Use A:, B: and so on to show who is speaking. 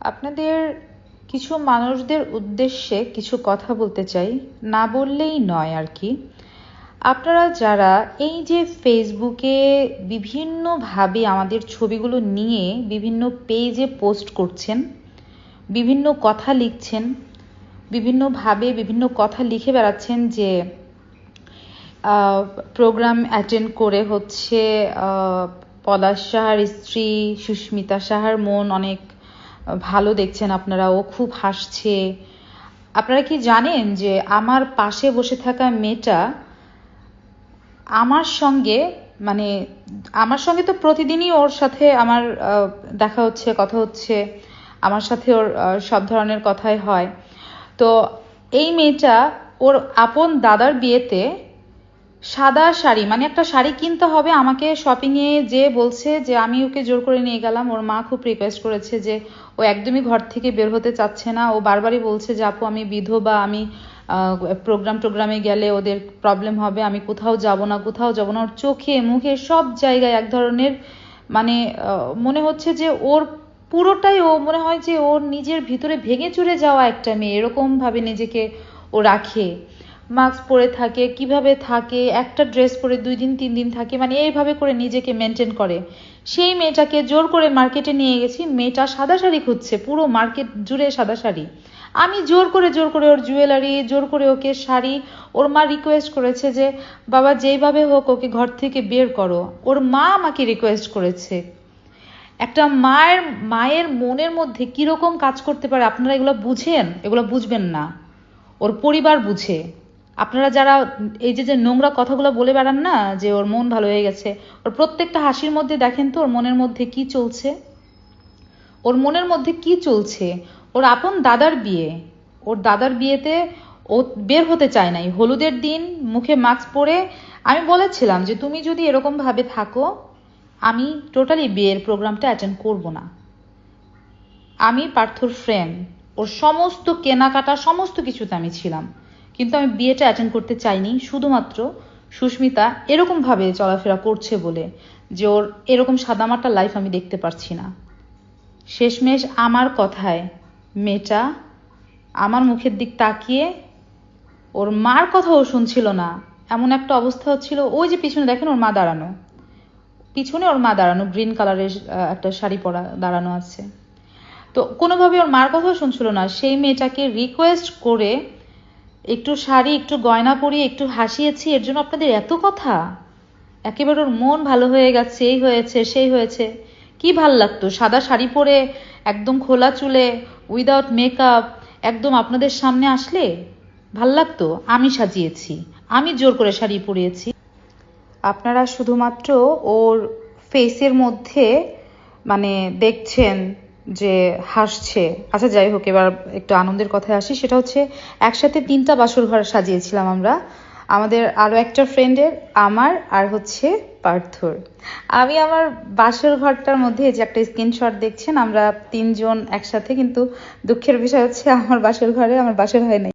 A: আপনাদের কিছু মানুষদের উদ্দেশ্যে কিছু কথা বলতে চাই, না বললেই নয় আর কি। আপনারা যারা এই যে ফেসবুকে বিভিন্নভাবে আমাদের ছবিগুলো নিয়ে বিভিন্ন পেজে পোস্ট করছেন, বিভিন্ন কথা লিখছেন, বিভিন্নভাবে বিভিন্ন কথা লিখে বেড়াচ্ছেন যে প্রোগ্রাম অ্যাটেন্ড করে হচ্ছে পলাশ সাহার স্ত্রী সুস্মিতা সাহার মন অনেক ভালো দেখছেন আপনারা, ও খুব হাসছে। আপনারা কি জানেন যে আমার পাশে বসে থাকা মেয়েটা আমার সঙ্গে মানে আমার সঙ্গে তো প্রতিদিনই ওর সাথে আমার দেখা হচ্ছে, কথা হচ্ছে, আমার সাথে ওর সব ধরনের কথাই হয়। তো এই মেয়েটা ওর আপন দাদার বিয়েতে সাদা শাড়ি মানে একটা শাড়ি কিনতে হবে, আমাকে শপিং এ যে বলছে যে, আমি ওকে জোর করে নিয়ে গেলাম। ওর মা খুব রিকোয়েস্ট করেছে যে, ও একদমই ঘর থেকে বের হতে চাচ্ছে না। ও বারবারই বলছে যে, আপু, আমি বিধবা, আমি প্রোগ্রাম টোগ্রামে গেলে ওদের প্রবলেম হবে, আমি কোথাও যাব না, কোথাও যাব না। ওর চোখে, মুখে সব জায়গায় এক ধরনের মানে মনে হচ্ছে যে, ওর পুরোটাই ও, মনে হয় যে, ওর নিজের ভিতরে ভেঙে চুরে যাওয়া একটা মেয়ে এরকম ভাবে নিজেকে ও রাখে। মাস্ক পরে থাকে, কীভাবে থাকে, একটা ড্রেস পরে দুই দিন, তিন দিন থাকে মানে এইভাবে করে নিজেকে মেনটেন করে। সেই মেয়েটাকে জোর করে মার্কেটে নিয়ে গেছি, মেয়েটা সাদা শাড়ি খুঁজছে, পুরো মার্কেট জুড়ে সাদা শাড়ি। আমি জোর করে জোর করে ওর জুয়েলারি জোর করে ওকে শাড়ি, ওর মা রিকোয়েস্ট করেছে যে, বাবা, যেইভাবে হোক ওকে ঘর থেকে বের করো। ওর মা আমাকে রিকোয়েস্ট করেছে। একটা মায়ের মায়ের মনের মধ্যে কীরকম কাজ করতে পারে, আপনারা এগুলো বুঝেন? এগুলো বুঝবেন না। ওর পরিবার বুঝে। আপনারা যারা এই যে যে নোংরা কথাগুলো বলে বেড়ান না, যে ওর মন ভালো হয়ে গেছে, ওর প্রত্যেকটা হাসির মধ্যে দেখেন তো, ওর মনের মধ্যে কি চলছে? ওর মনের মধ্যে কি চলছে? ওর আপন দাদার বিয়ে, ওর দাদার বিয়েতে ও বের হতে চায় নাই। হলুদের দিন মুখে মাস্ক পরে আমি বলেছিলাম যে, তুমি যদি এরকম ভাবে থাকো, আমি টোটালি বিয়ের প্রোগ্রামটা অ্যাটেন্ড করব না। আমি পার্থর ফ্রেন্ড ওর সমস্ত কেনাকাটা, সমস্ত কিছুতে আমি ছিলাম। কিন্তু আমি বিয়েটা অ্যাটেন্ড করতে চাইনি। শুধুমাত্র সুস্মিতা এরকম ভাবে চলাফেরা করছে বলে যে ওর এরকম সাদামাটা লাইফ আমি দেখতে পারছি না। শেষমেশ আমার কথায় মেয়েটা আমার মুখের দিক তাকিয়ে ওর মার কথাও শুনছিল না। এমন একটা অবস্থা হচ্ছিল, ওই যে পিছনে দেখেন ওর মা দাঁড়ানো। পিছনে ওর মা দাঁড়ানো গ্রিন কালারের একটা শাড়ি পরা, দাঁড়ানো আছে। তো কোনোভাবে ওর মার কথাও শুনছিল না। সেই মেয়েটাকে রিকোয়েস্ট করে একটু শাড়ি, একটু গয়না পরিয়ে একটু হাসিয়েছি, এর জন্য আপনাদের এত কথা? একেবারে ওর মন ভালো হয়ে গেছে, এই হয়েছে, সেই হয়েছে। কি ভালো লাগতো? সাদা শাড়ি পরে, একদম খোলা চুলে উইদাউট মেকআপ একদম আপনাদের সামনে আসলে? ভালো লাগতো? আমি সাজিয়েছি, আমি জোর করে শাড়ি পরিয়েছি। আপনারা শুধুমাত্র ওর ফেসের মধ্যে মানে দেখছেন যে হাসছে। আচ্ছা যাই হোক, এবার একটু আনন্দের কথায় আসি। সেটা হচ্ছে, একসাথে তিনটা বাসর ঘর সাজিয়েছিলাম আমরা। আমাদের আরও একটা ফ্রেন্ডের, আমার আর হচ্ছে পার্থর। আমি আমার বাসর ঘরটার মধ্যে যে একটা স্ক্রিনশট দেখছেন, আমরা তিনজন একসাথে, কিন্তু দুঃখের বিষয় হচ্ছে, আমার বাসর ঘরে আমার বাসর হয় নাই।